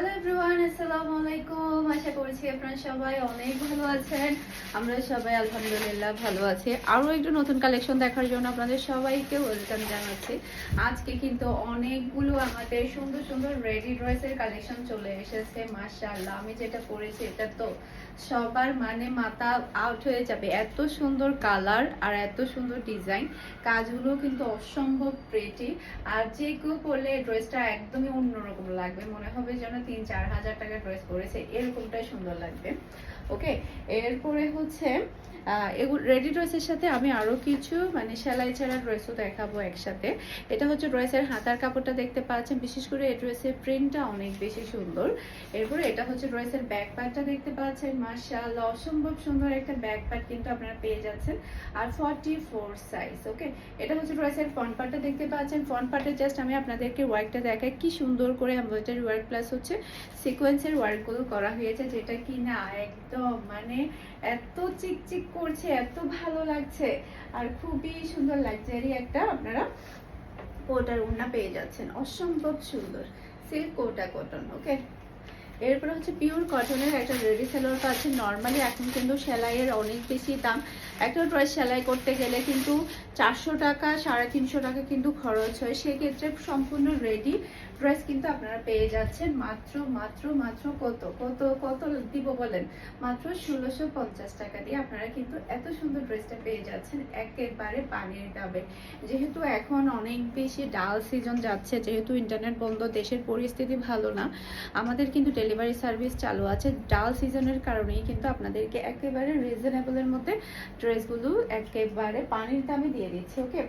Hello everyone আসসালামু আলাইকুম আশা করছি আপনারা সবাই অনেক ভালো আছেন। আমরা সবাই আলহামদুলিল্লাহ ভালো আছি। আরও একটু নতুন কালেকশন দেখার জন্য আপনাদের সবাইকে ওয়েলকাম জানাচ্ছি। আজকে কিন্তু অনেকগুলো আমাদের সুন্দর সুন্দর রেডি ড্রেসের কালেকশন চলে এসেছে, মাশাআল্লাহ। আমি যেটা পরেছি, এটা তো সবার মানে মাথা আউট হয়ে যাবে। এত সুন্দর কালার আর এত সুন্দর ডিজাইন কাজগুলো কিন্তু অসম্ভব প্রেটি আর যে কেউ পরলে ড্রেসটা একদমই অন্যরকম লাগবে। মনে হবে যেন তিন চার হাজার টাকা ড্রেস পরেছে এরকমটাই সুন্দর লাগবে। ওকে এরপরে হচ্ছে এগুলো রেডি ড্রেসের সাথে আমি আরও কিছু মানে সেলাই ছাড়া ড্রেসও দেখাবো একসাথে। এটা হচ্ছে ড্রেসের হাতার কাপড়টা দেখতে পাচ্ছেন। বিশেষ করে এই ড্রেসের প্রিন্টটা অনেক বেশি সুন্দর। এরপরে এটা হচ্ছে ড্রেসের ব্যাক পার্টটা দেখতে পাচ্ছেন। মার্শাল্লাহ অসম্ভব সুন্দর একটা ব্যাক পার্ট কিন্তু আপনারা পেয়ে যাচ্ছেন। আর ফর্টি ফোর সাইজ ওকে এটা হচ্ছে ড্রেসের ফ্রন্ট পার্টটা দেখতে পাচ্ছেন। ফ্রন্ট পার্টে জাস্ট আমি আপনাদেরকে ওয়ার্কটা দেখাই। কি সুন্দর করে এমব্রয়ডারি ওয়ার্ক প্লাস হচ্ছে সিকোয়েন্সের ওয়ার্কগুলো করা হয়েছে, যেটা কি না একদম মানে এত চিকচিক করছে, এত ভালো লাগছে। আর খুবই সুন্দর লাগজারি একটা আপনারা কোটার উন্না পেয়ে যাচ্ছেন। অসম্ভব সুন্দর। সিল্ক কোটা কটন ওকে এরপর হচ্ছে পিওর কটনের একটা রেডি সালোয়ার পাচ্ছেন নর্মালি এখন কিন্তু সেলাইয়ের অনেক বেশি দাম। একটা ড্রেস সেলাই করতে গেলে কিন্তু চারশো টাকা, সাড়ে তিনশো টাকা কিন্তু খরচ হয়। সেক্ষেত্রে সম্পূর্ণ রেডি ড্রেস কিন্তু আপনারা পেয়ে যাচ্ছেন। মাত্র মাত্র মাত্র কত? কত কত দিব বলেন? মাত্র ষোলোশো পঞ্চাশ টাকা দিয়ে আপনারা কিন্তু এত সুন্দর ড্রেসটা পেয়ে যাচ্ছেন। একেবারে পানির ডাবে। যেহেতু এখন অনেক বেশি ডাল সিজন যাচ্ছে, যেহেতু ইন্টারনেট বন্ধ, দেশের পরিস্থিতি ভালো না, আমাদের কিন্তু ডেলিভারি সার্ভিস চালু আছে। ডাল সিজনের কারণেই কিন্তু আপনাদেরকে একেবারে রিজনেবলের মধ্যে ড্রেসগুলো একেবারে পানির দামে দিয়ে দিচ্ছি, ওকে?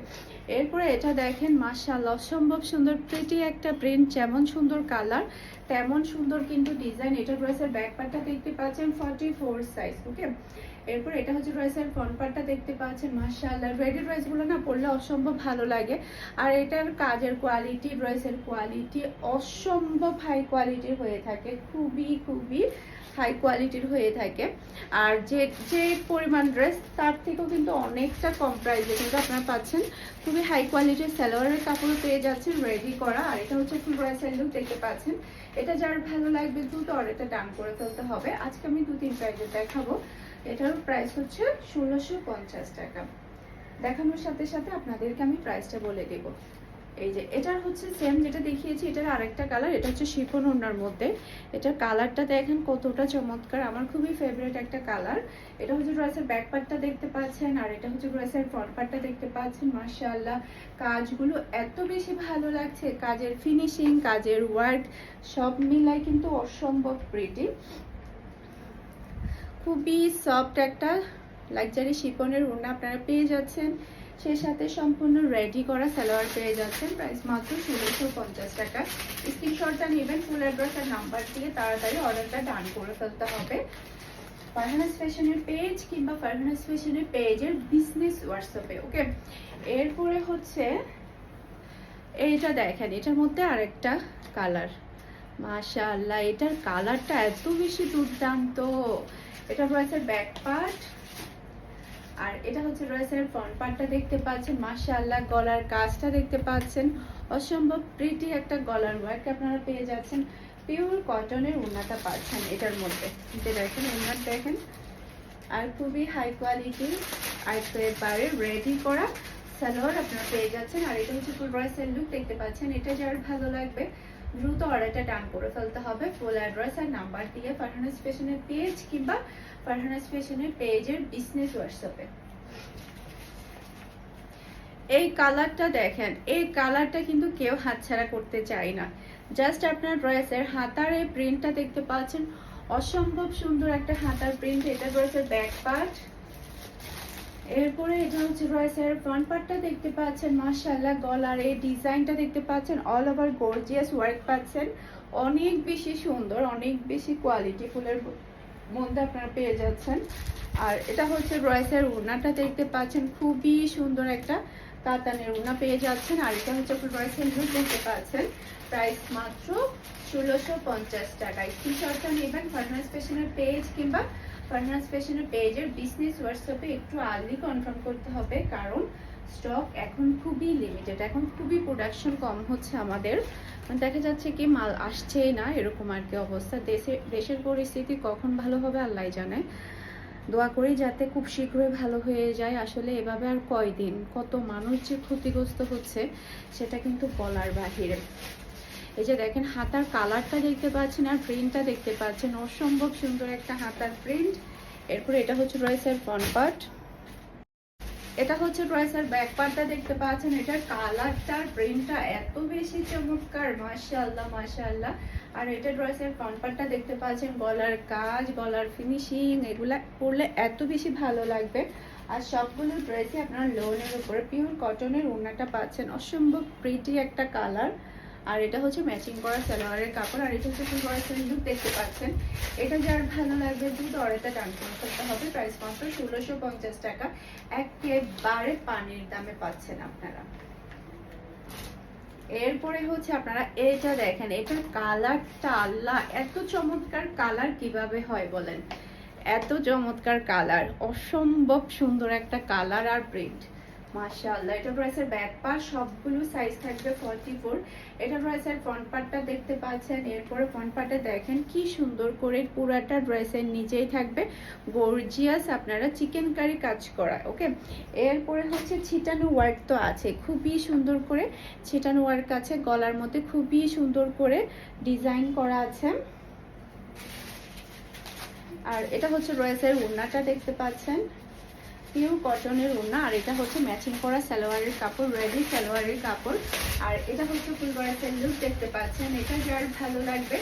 এরপরে এটা দেখেন, মাশাআল্লাহ অসম্ভব সুন্দর প্রিটি একটা প্রিন্ট যেমন সুন্দর কালার তেমন সুন্দর কিন্তু ডিজাইন এটা ড্রেসের ব্যাক দেখতে পাচ্ছেন ফর্টি ফোর সাইজ ওকে? এরপর এটা হচ্ছে ড্রেসের ফ্রন্ট পার্টটা দেখতে পাচ্ছেন, মাশাআল্লাহ। রেডি ড্রেসগুলো না পরলে অসম্ভব ভালো লাগে। আর এটার কাজের কোয়ালিটি ড্রেসের কোয়ালিটি অসম্ভব হাই কোয়ালিটির হয়ে থাকে, খুবই খুবই হাই কোয়ালিটির হয়ে থাকে। আর যে যে পরিমাণ ড্রেস তার থেকেও কিন্তু অনেকটা কম প্রাইসে কিন্তু আপনারা পাচ্ছেন। খুবই হাই কোয়ালিটির সালোয়ারের কাপড় পেয়ে যাচ্ছেন রেডি করা। আর এটা হচ্ছে ফুল ড্রেসের লুক দেখতে পাচ্ছেন। এটা যার ভালো লাগবে দ্রুত অর্ডারটা ডান করে ফেলতে হবে। আজকে আমি দু তিন প্রাইজে দেখাবো। এটার প্রাইস হচ্ছে ষোলোশো পঞ্চাশ টাকা। দেখানোর সাথে সাথে আপনাদেরকে আমি প্রাইসটা বলে দেব। এই যে, এটার হচ্ছে সেম যেটা দেখিয়েছি, এটার আরেকটা কালার এটা হচ্ছে শিফন ওনার মধ্যে। এটার কালারটা দেখেন কতটা চমৎকার, আমার খুবই ফেভারিট একটা কালার এটা হচ্ছে ড্রেসের ব্যাক পার্টটা দেখতে পাচ্ছেন, আর এটা হচ্ছে ড্রেসের ফ্রন্ট পার্টটা দেখতে পাচ্ছেন, মাশাআল্লাহ। কাজগুলো এত বেশি ভালো লাগছে, কাজের ফিনিশিং কাজের ওয়ার্ক সব মিলাই কিন্তু অসম্ভব প্রিটি খুবই সফট একটা লাক্সারি শিপনের ওড়না আপনারা পেয়ে যাচ্ছেন। সেই সাথে সম্পূর্ণ রেডি করা সালোয়ার পেয়ে যাচ্ছেন। প্রাইস মাত্র ষোলোশো পঞ্চাশ টাকা। স্ক্রিনশটটা নেবেন ফুল অ্যাড্রেস আর নাম্বার দিয়ে তাড়াতাড়ি অর্ডারটা ডান করে ফেলতে হবে। ফারহানাস ফ্যাশনের পেজ কিংবা ফারহানাস ফ্যাশনের পেজের বিজনেস হোয়াটসঅ্যাপে ওকে এরপরে হচ্ছে, এইটা দেখেন, এটার মধ্যে আরেকটা কালার মাশাআল্লাহ, এটার কালারটা এত বেশি দুর্দান্ত। এটা রয়েছে ব্যাক পার্ট, আর এটা হচ্ছে রয়েছে ফ্রন্ট পার্টটা দেখতে পাচ্ছেন। মাশাআল্লাহ, গলার কাজটা দেখতে পাচ্ছেন। অসম্ভব প্রিটি একটা গলার ওয়ার্ক আপনারা পেয়ে যাচ্ছেন। পিওর কটনের উন্নাটা পাচ্ছেন এটার মধ্যে। যে দেখেন, উন্নাট দেখেন। আর খুবই হাই কোয়ালিটি আর তো এবারে রেডি করা সালোয়ার আপনারা পেয়ে যাচ্ছেন। আর এটা হচ্ছে ফুল ড্রেসের লুক দেখতে পাচ্ছেন। এটা যার ভালো লাগবে, দ্রুত অর্ডারটা ডান করে ফেলতে হবে। ফুল অ্যাড্রেস আর নাম্বার দিয়ে ফারহানাস ফ্যাশনের পেজ কিংবা ফারহানাস ফ্যাশনের পেজের বিজনেস হোয়াটসঅ্যাপে এই কালারটা দেখেন। এই কালারটা কিন্তু কেউ হাতছাড়া করতে চায় না। জাস্ট আপনার ড্রেসের হাতার এই প্রিন্টটা দেখতে পাচ্ছেন। অসম্ভব সুন্দর একটা হাতার প্রিন্ট এটা ড্রেসের ব্যাক পার্ট এরপরে এটা হচ্ছে ড্রেসের ফ্রন্ট পার্টটা দেখতে পাচ্ছেন, মাশাআল্লাহ, গলার এই ডিজাইনটা দেখতে পাচ্ছেন অল ওভার গর্জিয়াস ওয়ার্ক পাচ্ছেন। অনেক বেশি সুন্দর, অনেক বেশি কোয়ালিটি ফুলের মধ্যে আপনারা পেয়ে যাচ্ছেন। আর এটা হচ্ছে ড্রেসের উনাটা দেখতে পাচ্ছেন, খুবই সুন্দর একটা কাতানের উনা পেয়ে যাচ্ছেন। আর এটা হচ্ছে ড্রেসের লুক দেখতে পাচ্ছেন প্রাইস মাত্র ষোলোশো পঞ্চাশ টাকায়। শর্টটা নেবেন ফার্নাস ফ্যাশনের পেজ কিংবা ফার্নাস ফ্যাশনের পেজের বিজনেস হোয়াটসঅ্যাপে একটু আর্লি কনফার্ম করতে হবে, কারণ স্টক এখন খুবই লিমিটেড এখন খুবই প্রোডাকশন কম হচ্ছে আমাদের। মানে দেখা যাচ্ছে কি মাল আসছেই না, এরকম আর কি অবস্থা। দেশে, দেশের পরিস্থিতি কখন ভালো হবে আল্লাহ জানে। দোয়া করি যাতে খুব শীঘ্রই ভালো হয়ে যায়। আসলে এভাবে আর কয়দিন, কত মানুষ যে ক্ষতিগ্রস্ত হচ্ছে, সেটা কিন্তু বলার বাহিরে। এই যে দেখেন, হাতার কালারটা দেখতে পাচ্ছেন আর প্রিন্টটা দেখতে পাচ্ছেন। অসম্ভব সুন্দর একটা হাতার প্রিন্ট এরপরে এটা হচ্ছে রয়েছে ফ্রন্ট পার্ট এটা হচ্ছে ড্রেসের ব্যাক পার্টটা দেখতে পাচ্ছেন। এটার কালারটা প্রিন্টটা এত বেশি চমৎকার, মাশাআল্লাহ মাশাআল্লাহ। আর এটা ড্রেসের ফ্রন্ট পার্টটা দেখতে পাচ্ছেন। গলার কাজ, গলার ফিনিশিং এগুলা পরলে এত বেশি ভালো লাগবে। আর সবগুলো ড্রেসই আপনারা লোনের উপরে পিওর কটনের ওড়নাটা পাচ্ছেন। অসম্ভব প্রিটি একটা কালার আর এটা হচ্ছে ম্যাচিং করা সালোয়ারের কাপড়, আর এটা হচ্ছে ফুল করা লুক দেখতে পাচ্ছেন। এটা যার ভালো লাগবে দুধ অরেতে ডান করে ফেলতে হবে। প্রাইস মাত্র ষোলোশো পঞ্চাশ টাকা। একেবারে পানির দামে পাচ্ছেন আপনারা। এরপরে হচ্ছে আপনারা এটা দেখেন, এটার কালারটা আল্লাহ, এত চমৎকার কালার কীভাবে হয় বলেন? এত চমৎকার কালার, অসম্ভব সুন্দর একটা কালার আর প্রিন্ট মাশাআল্লাহ। এটা ড্রেসের ব্যাক সবগুলো সাইজ থাকবে 44 এটা ড্রেসের ফ্রন্ট পার্টটা দেখতে পাচ্ছেন, এরপরে ফ্রন্ট দেখেন কি সুন্দর করে পুরাটা থাকবে। গর্জিয়াস আপনারা চিকেন কাজ করা ওকে এরপরে হচ্ছে ছিটানো ওয়ার্ক তো আছে। খুবই সুন্দর করে ছিটানো ওয়ার্ক আছে, গলার মধ্যে খুবই সুন্দর করে ডিজাইন করা আছে। আর এটা হচ্ছে ড্রেসের উন্নাটা দেখতে পাচ্ছেন। পিওর কটনের ওড়না, আর এটা হচ্ছে ম্যাচিং করা সালোয়ারের কাপড় রেডি সালোয়ারের কাপড়। আর এটা হচ্ছে ফুল গড়াসের লুক দেখতে পাচ্ছেন। এটা যার ভালো লাগবে,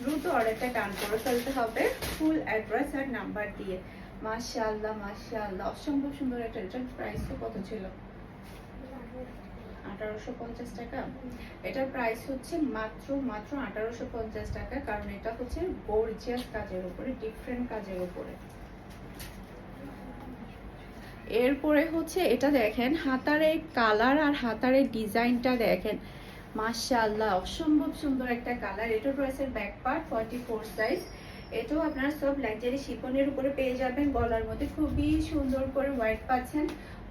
দ্রুত অর্ডারটা ডান করে ফেলতে হবে ফুল অ্যাড্রেস আর নাম্বার দিয়ে। মাশাআল্লাহ মাশাআল্লাহ। অসম্ভব সুন্দর একটা এটার প্রাইস কত ছিল? আঠারোশো পঞ্চাশ টাকা। এটার প্রাইস হচ্ছে মাত্র মাত্র আঠারোশো পঞ্চাশ টাকা, কারণ এটা হচ্ছে গর্জিয়াস কাজের উপরে ডিফারেন্ট কাজের উপরে। এরপরে হচ্ছে এটা দেখেন হাতারের কালার আর হাতারের ডিজাইনটা দেখেন। মাশাআল্লাহ, অসম্ভব সুন্দর একটা কালার এটা রয়েছে back part forty four size এটাও আপনারা সব লাক্সারি শিপনের উপরে পেয়ে যাবেন, গলার মধ্যে খুবই সুন্দর করে হোয়াইট পাচ্ছেন।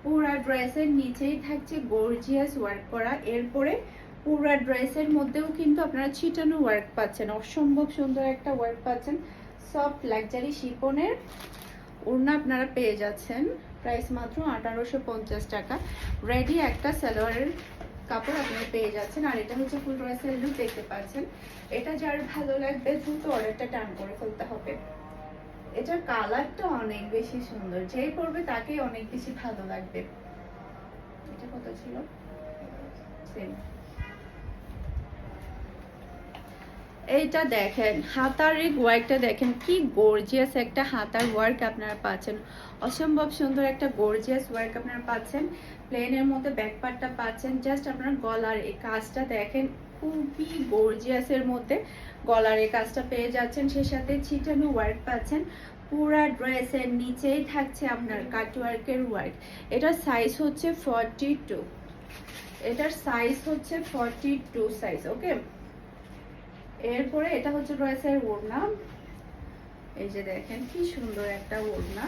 পুরা ড্রেসের নিচেই থাকছে গর্জিয়াস ওয়ার্ক করা। এরপরে পুরা ড্রেসের মধ্যেও কিন্তু আপনারা ছিটানো ওয়ার্ক পাচ্ছেন। অসম্ভব সুন্দর একটা ওয়ার্ক পাচ্ছেন। সফট লাক্সারি শিপনের ওড়না আপনারা পেয়ে যাচ্ছেন। প্রাইস মাত্র আঠারোশো পঞ্চাশ টাকা। রেডি একটা সালোয়ারের কাপড় আপনারা পেয়ে যাচ্ছেন। আর এটা হচ্ছে ফুল ড্রেসের লুক দেখতে পাচ্ছেন। এটা যার ভালো লাগবে, দ্রুত অর্ডারটা টান করে ফেলতে হবে। এটার কালারটা অনেক বেশি সুন্দর। যেই পরবে তাকেই অনেক বেশি ভালো লাগবে। এটা কত ছিল? সেম এইটা দেখেন, হাতার এই ওয়ার্কটা দেখেন, কি গর্জিয়াস একটা হাতার ওয়ার্ক আপনারা পাচ্ছেন। অসম্ভব সুন্দর একটা গর্জিয়াস ওয়ার্ক আপনারা পাচ্ছেন। প্লেনের মধ্যে ব্যাক পার্টটা পাচ্ছেন। জাস্ট আপনার গলার এই কাজটা দেখেন, খুবই গর্জিয়াসের মধ্যে গলার এই কাজটা পেয়ে যাচ্ছেন। সে সাথে ছিটানো ওয়ার্ক পাচ্ছেন। পুরা ড্রেসের নিচেই থাকছে আপনার কাটওয়ার্কের ওয়ার্ক এটার সাইজ হচ্ছে ফর্টি টু এটার সাইজ হচ্ছে ফর্টি টু সাইজ ওকে এরপরে এটা হচ্ছে রয়েছে ওড়না। এই যে দেখেন, কি সুন্দর একটা ওড়না।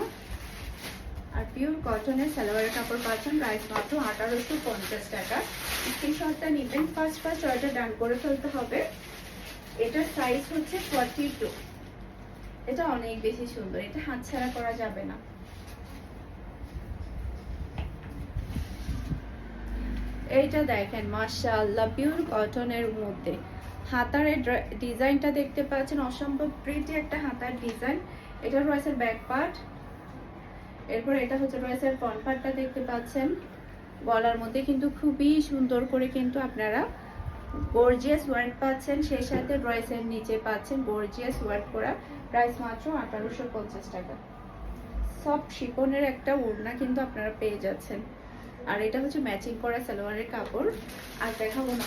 আর পিওর কটনের সালোয়ারের কাপড় পাচ্ছেন প্রাইস মাত্র আঠারোশো পঞ্চাশ টাকা। স্ক্রিনশটটা নিবেন ফার্স্ট ফার্স্ট অর্ডার ডান করে ফেলতে হবে। এটার সাইজ হচ্ছে ফর্টি টু এটা অনেক বেশি সুন্দর, এটা হাতছাড়া করা যাবে না। এইটা দেখেন, মাশাআল্লাহ পিওর কটনের মধ্যে। হাতারের ডিজাইনটা দেখতে পাচ্ছেন, অসম্ভব প্রিটি একটা হাতার ডিজাইন এটা রয়েছে ব্যাক পার্ট এরপর এটা হচ্ছে রয়েছে ফ্রন্ট পার্টটা দেখতে পাচ্ছেন। গলার মধ্যে কিন্তু খুবই সুন্দর করে কিন্তু আপনারা গর্জিয়াস ওয়ার্ক পাচ্ছেন। সেই সাথে ড্রেসের নিচে পাচ্ছেন গর্জিয়াস ওয়ার্ক করা। প্রাইস মাত্র আঠারোশো পঞ্চাশ টাকা। সব শিপনের একটা ওড়না কিন্তু আপনারা পেয়ে যাচ্ছেন। আর এটা হচ্ছে ম্যাচিং করা সালোয়ারের কাপড়। আর দেখাবো না।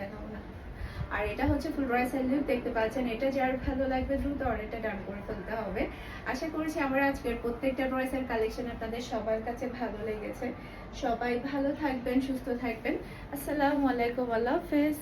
দেখাবো না। আর এটা হচ্ছে ফুল রয় স্যান্ডেল দেখতে পাচ্ছেন, এটা যার ভালো লাগবে দ্রুত অর্ডারটা ডান করে ফেলতে হবে। আশা করছি আমার আজকের প্রত্যেকটা ড্রেসের কালেকশন আপনাদের সবার কাছে ভালো লেগেছে। সবাই ভালো থাকবেন, সুস্থ থাকবেন। আসসালামু আলাইকুম, আল্লাহ হাফেজ।